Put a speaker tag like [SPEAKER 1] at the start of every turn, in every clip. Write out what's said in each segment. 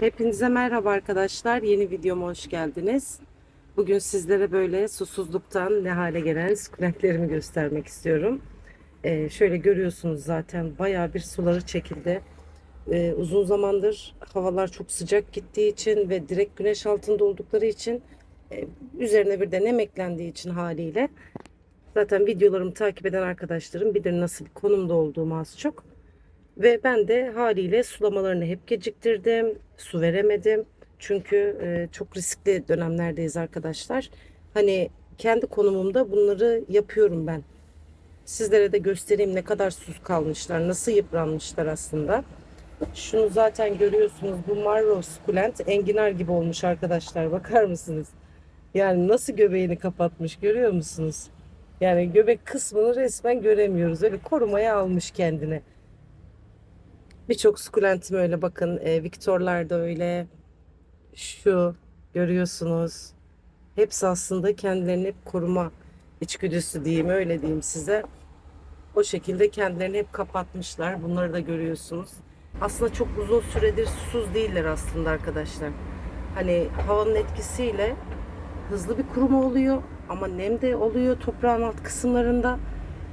[SPEAKER 1] Hepinize merhaba arkadaşlar. Yeni videoma hoş geldiniz. Bugün sizlere böyle susuzluktan ne hale gelen sukulentlerimi göstermek istiyorum. Ee, şöyle görüyorsunuz zaten bayağı bir suları çekildi. Ee, uzun zamandır havalar çok sıcak gittiği için ve direkt güneş altında oldukları için e, üzerine bir de nem eklendiği için haliyle zaten videolarımı takip eden arkadaşlarım bilir nasıl bir konumda olduğumu az çok. Ve ben de haliyle sulamalarını hep geciktirdim. Su veremedim. Çünkü e, çok riskli dönemlerdeyiz arkadaşlar. Hani kendi konumumda bunları yapıyorum ben. Sizlere de göstereyim ne kadar sus kalmışlar, nasıl yıpranmışlar aslında. Şunu zaten görüyorsunuz. Bu Marrow sukulent enginar gibi olmuş arkadaşlar. Bakar mısınız? Yani nasıl göbeğini kapatmış görüyor musunuz? Yani göbek kısmını resmen göremiyoruz. Öyle korumaya almış kendini. Birçok sukulentim öyle bakın. E, Victor'lar da öyle. Şu görüyorsunuz. Hepsi aslında kendilerini hep koruma içgüdüsü diyeyim öyle diyeyim size. O şekilde kendilerini hep kapatmışlar. Bunları da görüyorsunuz. Aslında çok uzun süredir susuz değiller aslında arkadaşlar. Hani havanın etkisiyle hızlı bir kuruma oluyor ama nem de oluyor toprağın alt kısımlarında.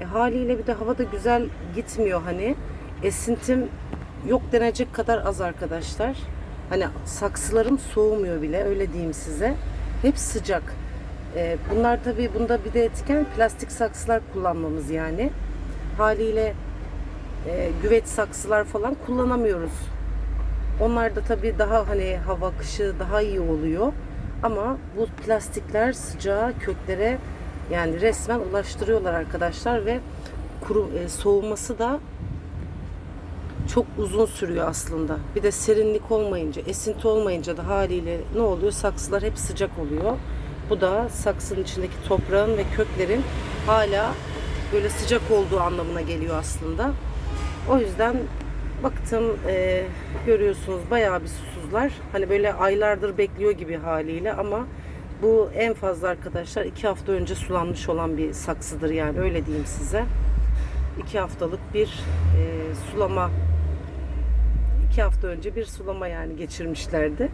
[SPEAKER 1] E, haliyle bir de hava da güzel gitmiyor hani. Esintim yok denecek kadar az arkadaşlar. Hani saksılarım soğumuyor bile öyle diyeyim size. Hep sıcak. Ee, bunlar tabii bunda bir de etken plastik saksılar kullanmamız yani. Haliyle e, güveç saksılar falan kullanamıyoruz. Onlar da tabii daha hani hava akışı daha iyi oluyor. Ama bu plastikler sıcağı köklere yani resmen ulaştırıyorlar arkadaşlar ve kuru, e, soğuması da çok uzun sürüyor aslında. Bir de serinlik olmayınca, esinti olmayınca da haliyle ne oluyor? Saksılar hep sıcak oluyor. Bu da saksının içindeki toprağın ve köklerin hala böyle sıcak olduğu anlamına geliyor aslında. O yüzden baktım e, görüyorsunuz bayağı bir susuzlar. Hani böyle aylardır bekliyor gibi haliyle ama bu en fazla arkadaşlar iki hafta önce sulanmış olan bir saksıdır yani öyle diyeyim size. İki haftalık bir e, sulama iki hafta önce bir sulama yani geçirmişlerdi.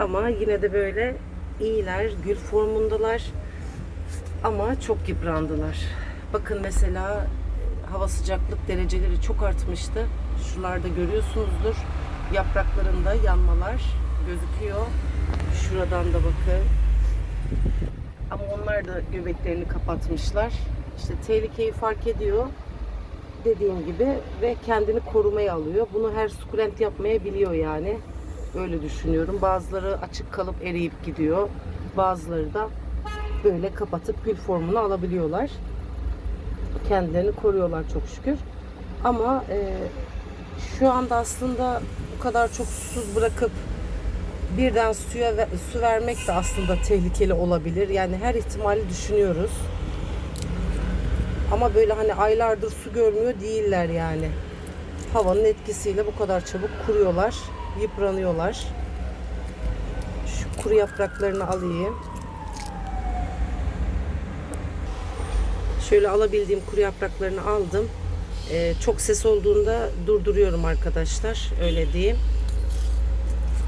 [SPEAKER 1] Ama yine de böyle iyiler, gül formundalar. Ama çok yıprandılar. Bakın mesela hava sıcaklık dereceleri çok artmıştı. Şuralarda görüyorsunuzdur. Yapraklarında yanmalar gözüküyor. Şuradan da bakın. Ama onlar da göbeklerini kapatmışlar. İşte tehlikeyi fark ediyor dediğim gibi ve kendini korumaya alıyor. Bunu her sukulent yapmayabiliyor yani. Öyle düşünüyorum. Bazıları açık kalıp eriyip gidiyor. Bazıları da böyle kapatıp gül formunu alabiliyorlar. Kendilerini koruyorlar çok şükür. Ama e, şu anda aslında bu kadar çok susuz bırakıp birden suya ve- su vermek de aslında tehlikeli olabilir. Yani her ihtimali düşünüyoruz. Ama böyle hani aylardır su görmüyor değiller yani. Havanın etkisiyle bu kadar çabuk kuruyorlar, yıpranıyorlar. Şu kuru yapraklarını alayım. Şöyle alabildiğim kuru yapraklarını aldım. Ee, çok ses olduğunda durduruyorum arkadaşlar. Öyle diyeyim.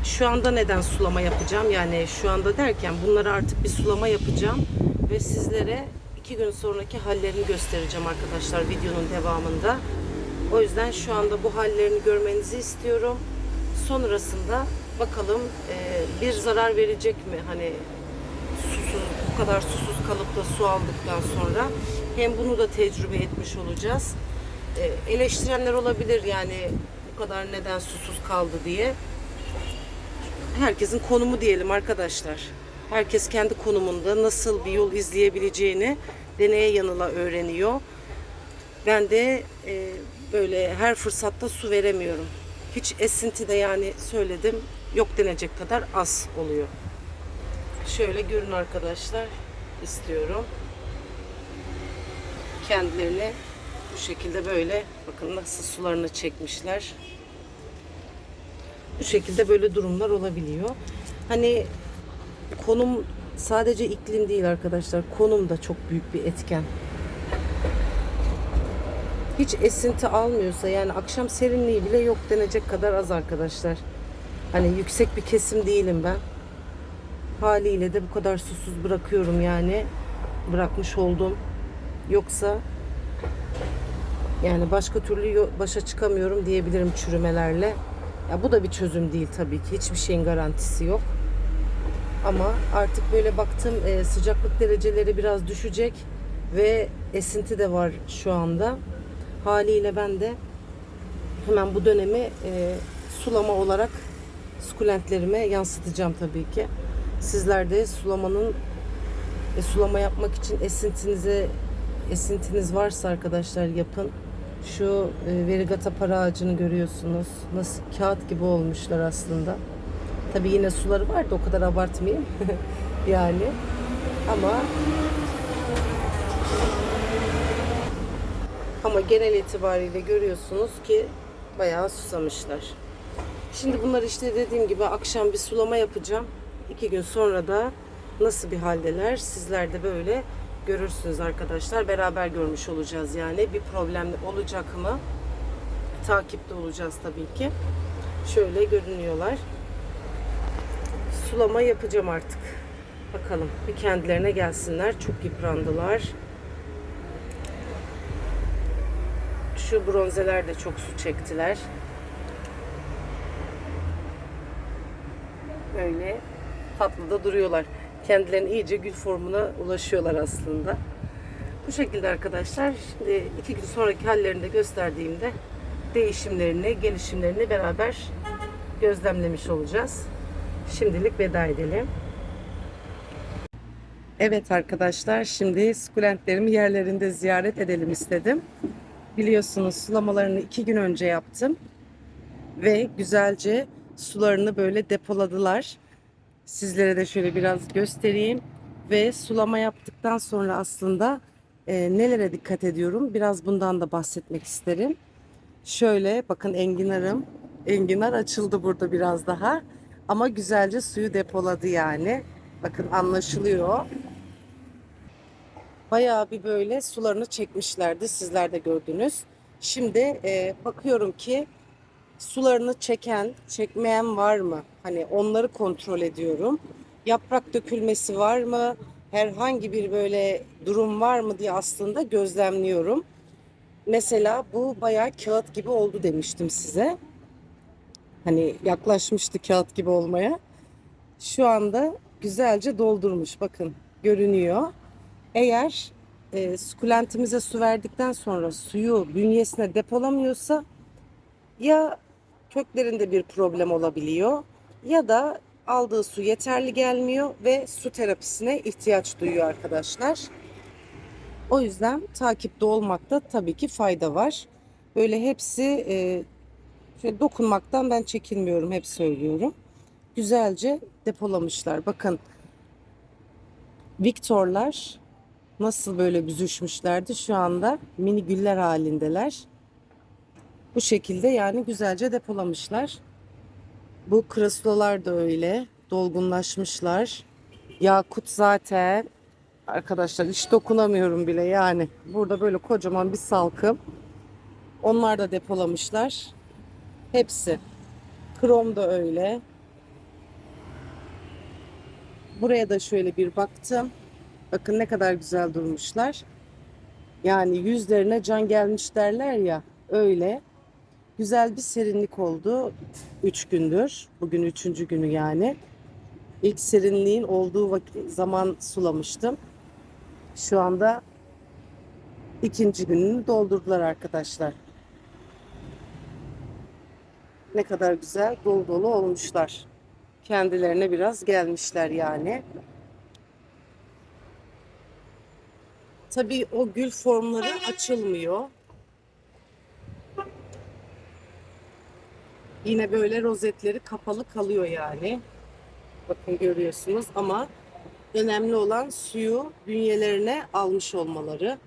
[SPEAKER 1] Şu anda neden sulama yapacağım? Yani şu anda derken bunlara artık bir sulama yapacağım ve sizlere iki gün sonraki hallerini göstereceğim arkadaşlar videonun devamında. O yüzden şu anda bu hallerini görmenizi istiyorum. Sonrasında bakalım e, bir zarar verecek mi? Hani susuz, bu kadar susuz kalıp da su aldıktan sonra hem bunu da tecrübe etmiş olacağız. E, eleştirenler olabilir yani bu kadar neden susuz kaldı diye herkesin konumu diyelim arkadaşlar. Herkes kendi konumunda nasıl bir yol izleyebileceğini deneye yanıla öğreniyor. Ben de e, böyle her fırsatta su veremiyorum. Hiç esinti de yani söyledim yok denecek kadar az oluyor. Şöyle görün arkadaşlar istiyorum. Kendilerini bu şekilde böyle bakın nasıl sularını çekmişler bu şekilde böyle durumlar olabiliyor. Hani konum sadece iklim değil arkadaşlar. Konum da çok büyük bir etken. Hiç esinti almıyorsa yani akşam serinliği bile yok denecek kadar az arkadaşlar. Hani yüksek bir kesim değilim ben. Haliyle de bu kadar susuz bırakıyorum yani. Bırakmış oldum. Yoksa yani başka türlü başa çıkamıyorum diyebilirim çürümelerle. Ya bu da bir çözüm değil tabii ki. Hiçbir şeyin garantisi yok. Ama artık böyle baktım e, sıcaklık dereceleri biraz düşecek ve esinti de var şu anda. Haliyle ben de hemen bu dönemi e, sulama olarak sukulentlerime yansıtacağım tabii ki. Sizler de sulamanın e, sulama yapmak için esintinize esintiniz varsa arkadaşlar yapın. Şu e, verigata para ağacını görüyorsunuz. Nasıl kağıt gibi olmuşlar aslında. Tabii yine suları var da o kadar abartmayayım. yani ama ama genel itibariyle görüyorsunuz ki bayağı susamışlar. Şimdi bunlar işte dediğim gibi akşam bir sulama yapacağım. İki gün sonra da nasıl bir haldeler sizler de böyle görürsünüz arkadaşlar. Beraber görmüş olacağız yani. Bir problem olacak mı? Takipte olacağız tabii ki. Şöyle görünüyorlar. Sulama yapacağım artık. Bakalım bir kendilerine gelsinler. Çok yıprandılar. Şu bronzeler de çok su çektiler. Böyle tatlı da duruyorlar. Kendilerine iyice gül formuna ulaşıyorlar aslında. Bu şekilde arkadaşlar. Şimdi iki gün sonraki hallerini de gösterdiğimde değişimlerini, gelişimlerini beraber gözlemlemiş olacağız. Şimdilik veda edelim. Evet arkadaşlar şimdi sukulentlerimi yerlerinde ziyaret edelim istedim. Biliyorsunuz sulamalarını iki gün önce yaptım. Ve güzelce sularını böyle depoladılar. Sizlere de şöyle biraz göstereyim. Ve sulama yaptıktan sonra aslında e, nelere dikkat ediyorum? Biraz bundan da bahsetmek isterim. Şöyle bakın enginarım. Enginar açıldı burada biraz daha. Ama güzelce suyu depoladı yani. Bakın anlaşılıyor. Bayağı bir böyle sularını çekmişlerdi. Sizler de gördünüz. Şimdi e, bakıyorum ki sularını çeken, çekmeyen var mı? Hani onları kontrol ediyorum. Yaprak dökülmesi var mı? Herhangi bir böyle durum var mı diye aslında gözlemliyorum. Mesela bu bayağı kağıt gibi oldu demiştim size. Hani yaklaşmıştı kağıt gibi olmaya. Şu anda güzelce doldurmuş. Bakın görünüyor. Eğer e, sukulentimize su verdikten sonra suyu bünyesine depolamıyorsa ya köklerinde bir problem olabiliyor ya da aldığı su yeterli gelmiyor ve su terapisine ihtiyaç duyuyor arkadaşlar. O yüzden takipte olmakta tabii ki fayda var. Böyle hepsi e, şöyle dokunmaktan ben çekinmiyorum hep söylüyorum. Güzelce depolamışlar. Bakın Viktorlar nasıl böyle büzüşmüşlerdi şu anda mini güller halindeler. Bu şekilde yani güzelce depolamışlar. Bu kraslolar da öyle dolgunlaşmışlar. Yakut zaten arkadaşlar hiç dokunamıyorum bile yani. Burada böyle kocaman bir salkım. Onlar da depolamışlar. Hepsi. Krom da öyle. Buraya da şöyle bir baktım. Bakın ne kadar güzel durmuşlar. Yani yüzlerine can gelmiş derler ya öyle. Güzel bir serinlik oldu. Üç gündür. Bugün üçüncü günü yani. İlk serinliğin olduğu zaman sulamıştım. Şu anda ikinci gününü doldurdular arkadaşlar. Ne kadar güzel dolu dolu olmuşlar. Kendilerine biraz gelmişler yani. Tabii o gül formları açılmıyor. Yine böyle rozetleri kapalı kalıyor yani. Bakın görüyorsunuz ama önemli olan suyu bünyelerine almış olmaları.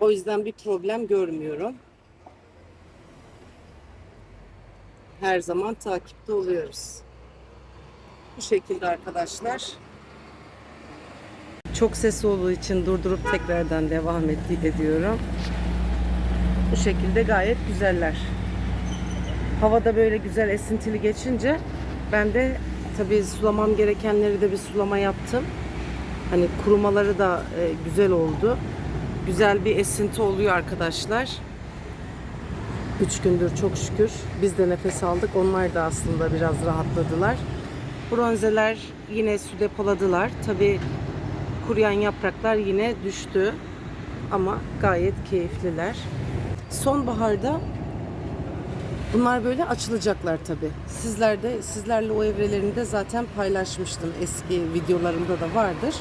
[SPEAKER 1] O yüzden bir problem görmüyorum. Her zaman takipte oluyoruz. Bu şekilde arkadaşlar. Çok ses olduğu için durdurup tekrardan devam etti ediyorum. Bu şekilde gayet güzeller. Havada böyle güzel esintili geçince Ben de tabii sulamam gerekenleri de bir sulama yaptım. Hani kurumaları da e, güzel oldu. Güzel bir esinti oluyor arkadaşlar. Üç gündür çok şükür biz de nefes aldık. Onlar da aslında biraz rahatladılar. Bronzeler yine su depoladılar. Tabii kuruyan yapraklar yine düştü. Ama gayet keyifliler. Sonbaharda bunlar böyle açılacaklar tabii. Sizler de sizlerle o evrelerini de zaten paylaşmıştım. Eski videolarımda da vardır.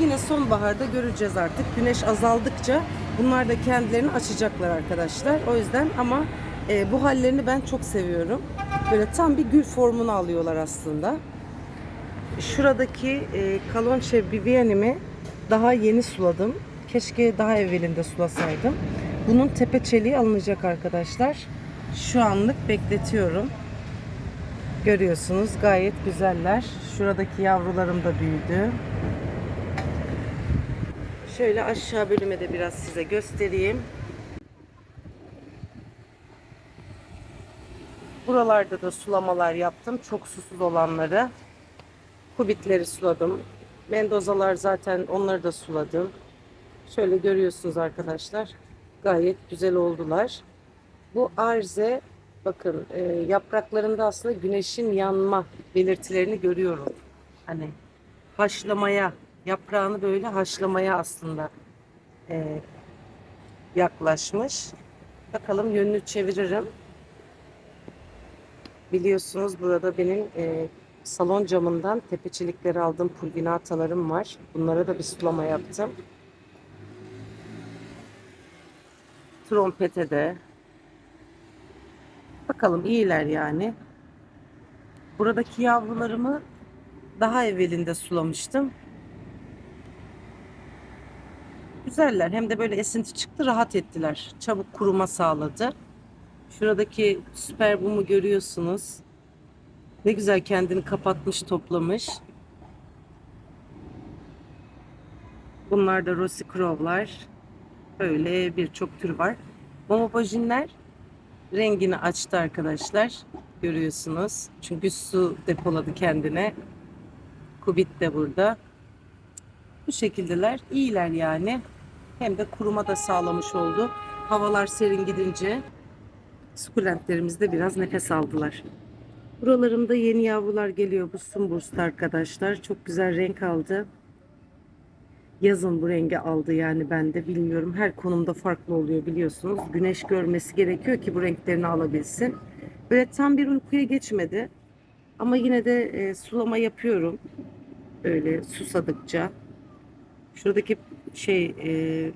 [SPEAKER 1] Yine sonbaharda göreceğiz artık. Güneş azaldıkça bunlar da kendilerini açacaklar arkadaşlar. O yüzden ama e, bu hallerini ben çok seviyorum. Böyle tam bir gül formunu alıyorlar aslında. Şuradaki e, Kalonçe Bibianimi daha yeni suladım. Keşke daha evvelinde sulasaydım. Bunun tepe çeliği alınacak arkadaşlar. Şu anlık bekletiyorum. Görüyorsunuz gayet güzeller. Şuradaki yavrularım da büyüdü. Şöyle aşağı bölüme de biraz size göstereyim. Buralarda da sulamalar yaptım. Çok susuz olanları. Kubitleri suladım. Mendozalar zaten onları da suladım. Şöyle görüyorsunuz arkadaşlar. Gayet güzel oldular. Bu arze bakın e, yapraklarında aslında güneşin yanma belirtilerini görüyorum. Hani haşlamaya, yaprağını böyle haşlamaya aslında e, yaklaşmış. Bakalım yönünü çeviririm. Biliyorsunuz burada benim e, salon camından tepeçelikleri aldığım pulvinatalarım var. Bunlara da bir sulama yaptım. Trompete de. Bakalım iyiler yani. Buradaki yavrularımı daha evvelinde sulamıştım. Güzeller. Hem de böyle esinti çıktı rahat ettiler. Çabuk kuruma sağladı. Şuradaki süper bumu görüyorsunuz. Ne güzel kendini kapatmış, toplamış. Bunlar da Rossi Crow'lar. Böyle birçok tür var. Momopojinler rengini açtı arkadaşlar. Görüyorsunuz. Çünkü su depoladı kendine. Kubit de burada. Bu şekildeler. iyiler yani. Hem de kuruma da sağlamış oldu. Havalar serin gidince sukulentlerimiz de biraz nefes aldılar. Buralarımda yeni yavrular geliyor. Bu sumbursta arkadaşlar. Çok güzel renk aldı. Yazın bu rengi aldı yani ben de bilmiyorum. Her konumda farklı oluyor biliyorsunuz. Güneş görmesi gerekiyor ki bu renklerini alabilsin. Böyle tam bir uykuya geçmedi. Ama yine de e, sulama yapıyorum. Öyle susadıkça. Şuradaki şey e,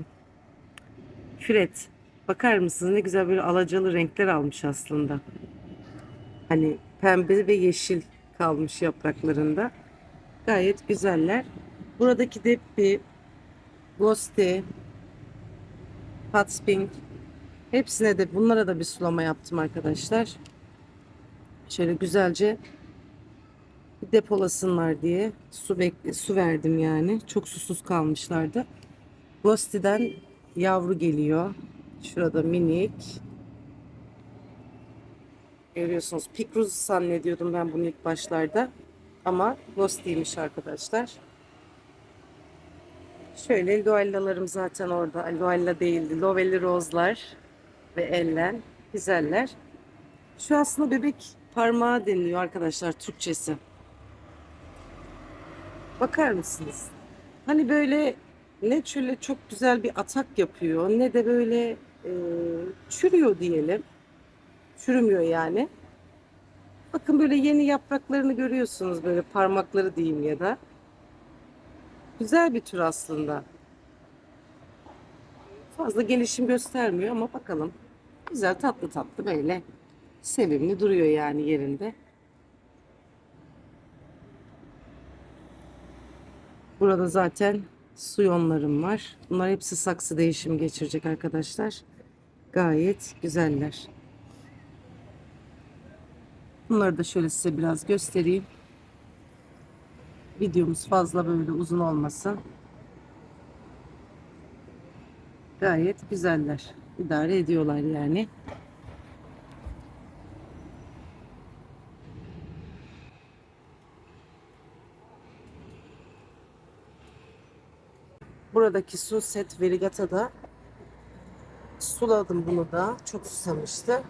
[SPEAKER 1] küret. Bakar mısınız ne güzel böyle alacalı renkler almış aslında. Hani pembe ve yeşil kalmış yapraklarında. Gayet güzeller. Buradaki de bir Ghosty, Hotspink hepsine de bunlara da bir sulama yaptım arkadaşlar. Şöyle güzelce depolasınlar diye su su verdim yani. Çok susuz kalmışlardı. Ghosty'den yavru geliyor. Şurada minik. Görüyorsunuz. Pikruz zannediyordum ben bunu ilk başlarda. Ama Ghosty'ymiş arkadaşlar. Şöyle Luallalarım zaten orada. Lualla değildi. Lovely rozlar ve ellen. Güzeller. Şu aslında bebek parmağı deniliyor arkadaşlar Türkçesi. Bakar mısınız? Hani böyle ne şöyle çok güzel bir atak yapıyor ne de böyle e, çürüyor diyelim. Çürümüyor yani. Bakın böyle yeni yapraklarını görüyorsunuz böyle parmakları diyeyim ya da. Güzel bir tür aslında. Fazla gelişim göstermiyor ama bakalım. Güzel tatlı tatlı böyle sevimli duruyor yani yerinde. Burada zaten suyonlarım var. Bunlar hepsi saksı değişimi geçirecek arkadaşlar. Gayet güzeller. Bunları da şöyle size biraz göstereyim. Videomuz fazla böyle uzun olmasın. Gayet güzeller. İdare ediyorlar yani. Buradaki Sunset Verigata'da suladım bunu da. Çok susamıştı.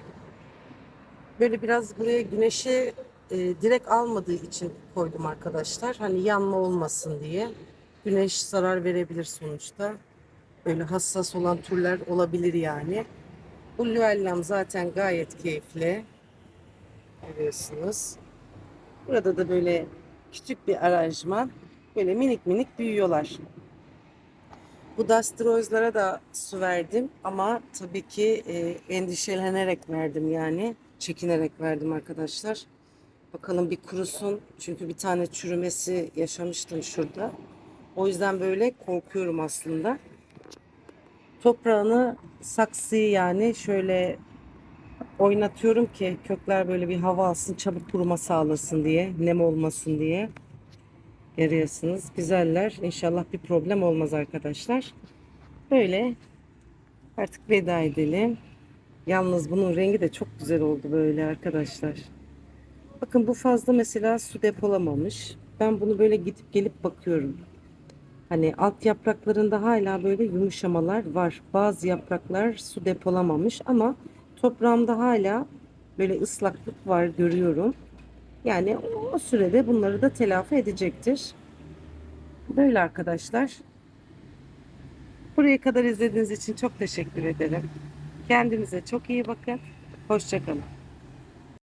[SPEAKER 1] Böyle biraz buraya güneşi e, direkt almadığı için koydum arkadaşlar. Hani yanma olmasın diye. Güneş zarar verebilir sonuçta. Böyle hassas olan türler olabilir yani. Bu Luellam zaten gayet keyifli. Görüyorsunuz. Burada da böyle küçük bir aranjman. Böyle minik minik büyüyorlar. Bu Dastroizlara da su verdim ama tabii ki e, endişelenerek verdim yani. Çekinerek verdim arkadaşlar. Bakalım bir kurusun. Çünkü bir tane çürümesi yaşamıştım şurada. O yüzden böyle korkuyorum aslında. Toprağını saksıyı yani şöyle oynatıyorum ki kökler böyle bir hava alsın, çabuk kuruma sağlasın diye, nem olmasın diye. Görüyorsunuz. Güzeller. İnşallah bir problem olmaz arkadaşlar. Böyle artık veda edelim. Yalnız bunun rengi de çok güzel oldu böyle arkadaşlar. Bakın bu fazla mesela su depolamamış. Ben bunu böyle gidip gelip bakıyorum. Hani alt yapraklarında hala böyle yumuşamalar var. Bazı yapraklar su depolamamış ama toprağımda hala böyle ıslaklık var görüyorum. Yani o sürede bunları da telafi edecektir. Böyle arkadaşlar. Buraya kadar izlediğiniz için çok teşekkür ederim. Kendinize çok iyi bakın. Hoşçakalın.